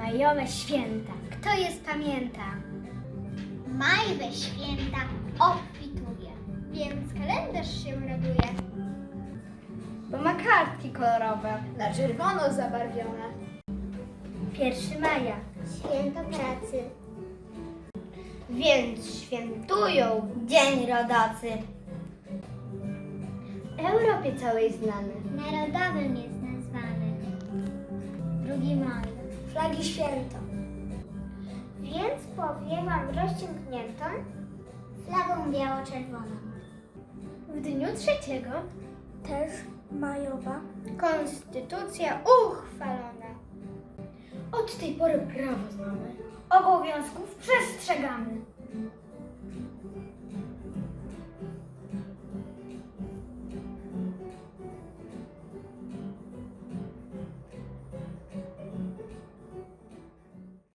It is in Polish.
Majowe święta. Kto jest pamięta? Majwe święta obfituje, więc kalendarz się raduje. Bo ma kartki kolorowe. Na czerwono zabarwione. 1 maja. Święto pracy. Więc świętują Dzień Rodacy. W Europie całej znany. Narodowym jest nazwany. 2 maja. Flagi święto. Więc powiewam rozciągniętą flagą biało-czerwoną. W dniu trzeciego Też majowa. konstytucja uchwalona. Od tej pory prawo znamy. Obowiązków przestrzegamy.